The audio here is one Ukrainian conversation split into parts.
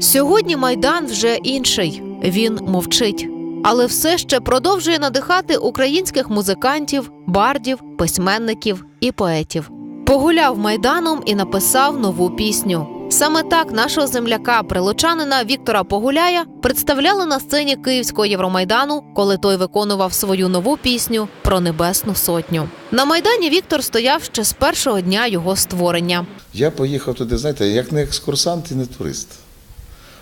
Сьогодні майдан вже інший. Він мовчить, але все ще продовжує надихати українських музикантів, бардів, письменників і поетів. Погуляв майданом і написав нову пісню. Саме так нашого земляка, прилучанина Віктора Погуляя, представляли на сцені Київського Євромайдану, коли той виконував свою нову пісню про Небесну Сотню. На майдані Віктор стояв ще з першого дня його створення. Я поїхав туди, знаєте, як не екскурсант і не турист,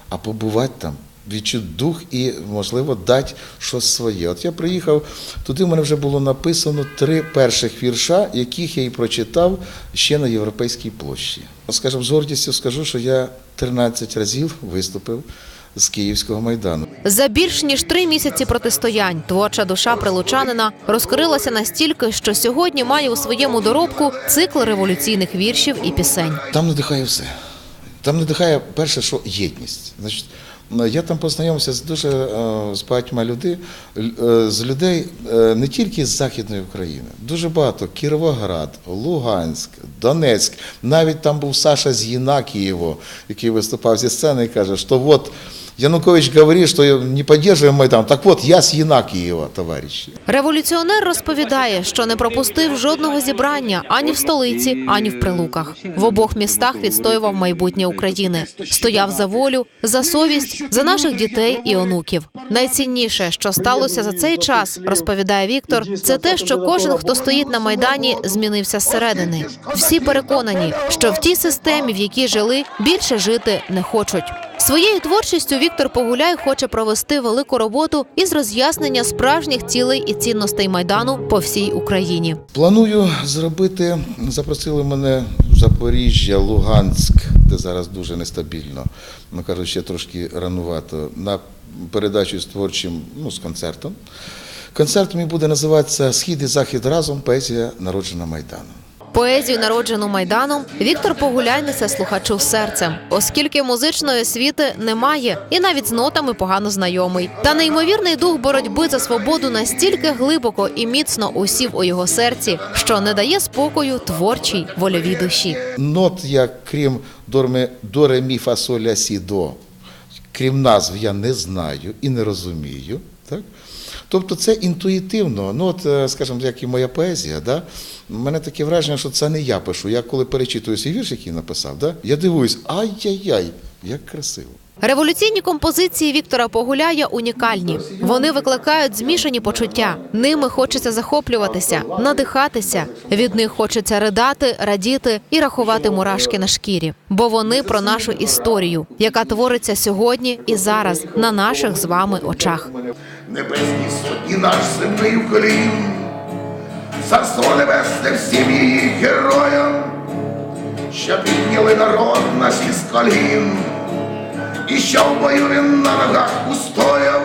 а побувати там, відчути дух і, можливо, дати щось своє. От я приїхав, туди в мене вже було написано три перших вірша, яких я і прочитав ще на Європейській площі. Скажімо, з гордістю скажу, що я 13 разів виступив з Київського майдану. За більш ніж три місяці протистоянь творча душа прилучанина розкрилася настільки, що сьогодні має у своєму доробку цикл революційних віршів і пісень. Там надихає все. Там надихає перше, що єдність. Значить, я там познайомився з дуже е, з багатьма людей, з людей е, не тільки з Західної України, дуже багато. Кіровоград, Луганськ, Донецьк. Навіть там був Саша з Єнакієво, який виступав зі сцени і каже, що от Янукович говорить, що не підтримуємо Майдан. Так от, я з Єнакієва, товариші. Революціонер розповідає, що не пропустив жодного зібрання ані в столиці, ані в прилуках. В обох містах відстоював майбутнє України. Стояв за волю, за совість, за наших дітей і онуків. Найцінніше, що сталося за цей час, розповідає Віктор, це те, що кожен, хто стоїть на майдані, змінився зсередини. Всі переконані, що в тій системі, в якій жили, більше жити не хочуть. Своєю творчістю Віктор Погуляй хоче провести велику роботу із роз'яснення справжніх цілей і цінностей майдану по всій Україні. Планую зробити. Запросили мене в Запоріжжя, Луганськ, де зараз дуже нестабільно. Ну кажуть, ще трошки ранувато. На передачу з творчим, ну, з концертом. Концерт мій буде називатися Схід і захід разом. Поезія народжена майданом. Поезію, народжену майданом, Віктор Погуляй несе слухачу серцем, оскільки музичної освіти немає і навіть з нотами погано знайомий. Та неймовірний дух боротьби за свободу настільки глибоко і міцно усів у його серці, що не дає спокою творчій вольовій душі. Нот я, крім дорме, до ре, мі, фа, соль, ля, сі, до, крім назв, я не знаю і не розумію. Так? Тобто це інтуїтивно. Ну, от, е, скажімо, як і моя поезія, да? мене таке враження, що це не я пишу. Я коли перечитую свій вірш, який написав, да? я дивуюсь, ай-яй-яй, як красиво. Революційні композиції Віктора Погуляя унікальні. Вони викликають змішані почуття. Ними хочеться захоплюватися, надихатися. Від них хочеться ридати, радіти і рахувати мурашки на шкірі. Бо вони про нашу історію, яка твориться сьогодні і зараз на наших з вами очах. Небесні сотні наш земний уклін, царство небесне всім її героям, що підняли народ наш із колін, і що в бою він на ногах устояв.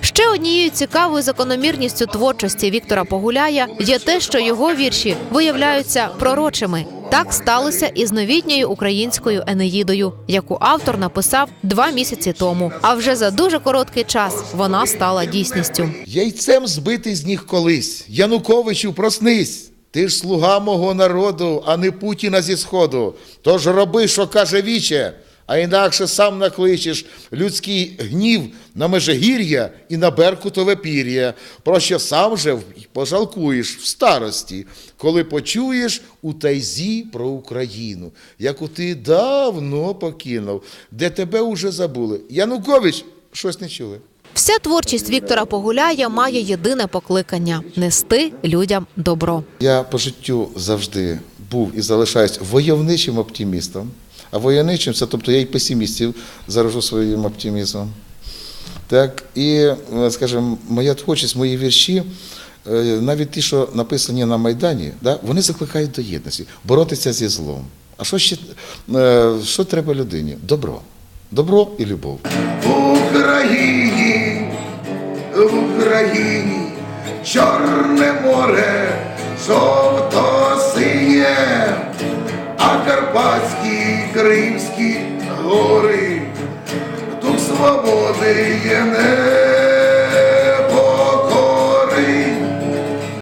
Ще однією цікавою закономірністю творчості Віктора Погуляя є те, що його вірші виявляються пророчими. Так сталося і з новітньою українською Енеїдою, яку автор написав два місяці тому. А вже за дуже короткий час вона стала дійсністю. Яйцем збитий з ніг колись. Януковичу, проснись. Ти ж слуга мого народу, а не Путіна зі сходу. Тож роби, що каже віче, а інакше сам накличеш людський гнів на межигір'я і на беркутове пір'я, про що сам же пожалкуєш в старості, коли почуєш у тайзі про Україну, яку ти давно покинув, де тебе уже забули. Янукович, щось не чули. Вся творчість Віктора Погуляя має єдине покликання нести людям добро. Я по життю завжди був і залишаюсь войовничим оптимістом. А войовничим тобто я і песимістів заражу своїм оптимізмом. Так, і, е, скажімо, моя творчість, мої вірші, е, навіть ті, що написані на Майдані, да, вони закликають до єдності, боротися зі злом. А що ще е, що треба людині? Добро. Добро і любов. В Україні, в Україні, Чорне море, жовто-синє, а Карпатські, Кримські гори, дух свободи є не